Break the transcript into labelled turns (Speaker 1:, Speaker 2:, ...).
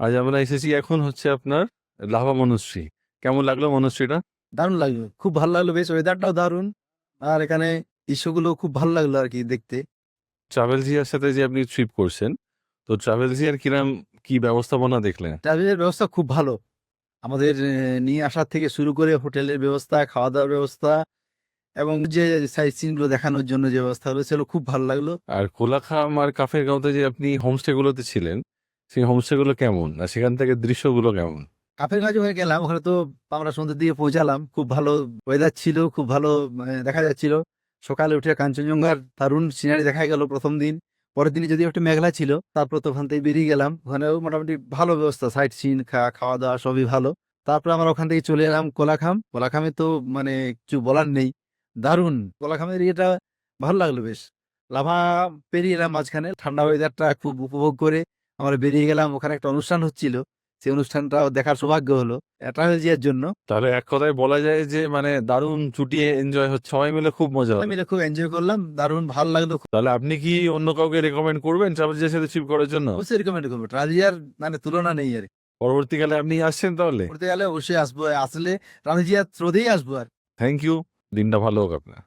Speaker 1: আজ আমরা এসেছি এখন হচ্ছে আপনার লাভা মনশ্রী। কেমন লাগল মনশ্রীটা?
Speaker 2: দারুণ লাগল খুব ভালো লাগল বেশ ওয়েদারটাও দারুণ। আর এখানে দৃশ্যগুলো খুব ভালো লাগল আর কি দেখতে।
Speaker 1: ট্রাভেল জিয়ার সাথে যে আপনি ট্রিপ করছেন তো ট্রাভেল জিয়ার কিরাম কি ব্যবস্থাপনা দেখলেন?
Speaker 2: ট্রাভেলের ব্যবস্থা খুব ভালো। আমাদের নিয়ে আসার থেকে শুরু করে হোটেলের ব্যবস্থা খাওয়া দাওয়ার ব্যবস্থা এবং যে সাইট সিনগুলো দেখানোর জন্য যে ব্যবস্থা হলো সেগুলো খুব ভালো লাগল।
Speaker 1: আর কোলাখাম আর কাফের গাঁওতে যে আপনি হোমস্টে গুলোতে ছিলেন সেই হোমস্টে গুলো কেমন? আর সেখান থেকে দৃশ্যগুলো কেমন?
Speaker 2: কাপের কাছে হয়ে গেলাম ওখানে তো আমরা সন্ধ্যের দিকে পৌঁছালাম। খুব ভালো ওয়েদার ছিল খুব ভালো মানে, দেখা যাচ্ছিল। সকালে উঠে কাঞ্চনজঙ্ঘার দারুণ সিনারি দেখা গেল প্রথম দিন। পরের দিনে যদি একটু মেঘলা ছিল তারপর তো ওখান থেকে বেরিয়ে গেলাম। ওখানেও মোটামুটি ভালো ব্যবস্থা সাইট সিন খাওয়া দাওয়া সবই ভালো। তারপর আমরা ওখান থেকে চলে এলাম কোলাখাম। কোলাখামে তো মানে কিছু বলার নেই। দারুণ। কোলাখামের ইয়েটা ভালো লাগল বেশ। লাভা পেরিয়ে এলাম মাঝখানে। ঠান্ডা ওয়েদারটা খুব উপভোগ করে আমরা বেরিয়ে গেলাম ওখানে একটা অনুষ্ঠান হচ্ছিল। সেই অনুষ্ঠানটাও দেখার সৌভাগ্য হলো ট্রাভেল জিয়ার জন্য।
Speaker 1: তাহলে এক কথায় বলা যায় যে মানে দারুণ চুটিয়ে এনজয় হচ্ছে। সবাই মিলে খুব মজা।
Speaker 2: আমি খুব এনজয় করলাম দারুণ ভালো লাগল
Speaker 1: তাহলে আপনি কি অন্য কাউকে রেকমেন্ড করবেন ট্রাভেল জিয়ার সাথে ট্রিপ করার জন্য?
Speaker 2: অবশ্যই রিকমেন্ড করব। ট্রাভেল জিয়ার মানে তুলনা নেই আর
Speaker 1: পরবর্তীকালে আপনি আসছেন তাহলে?
Speaker 2: গেলে অবশ্যই আসব। আসলে ট্রাভেল জিয়ার থ্রোতেই আসব আর
Speaker 1: থ্যাংক ইউ দিনটা ভালো হোক আপনার।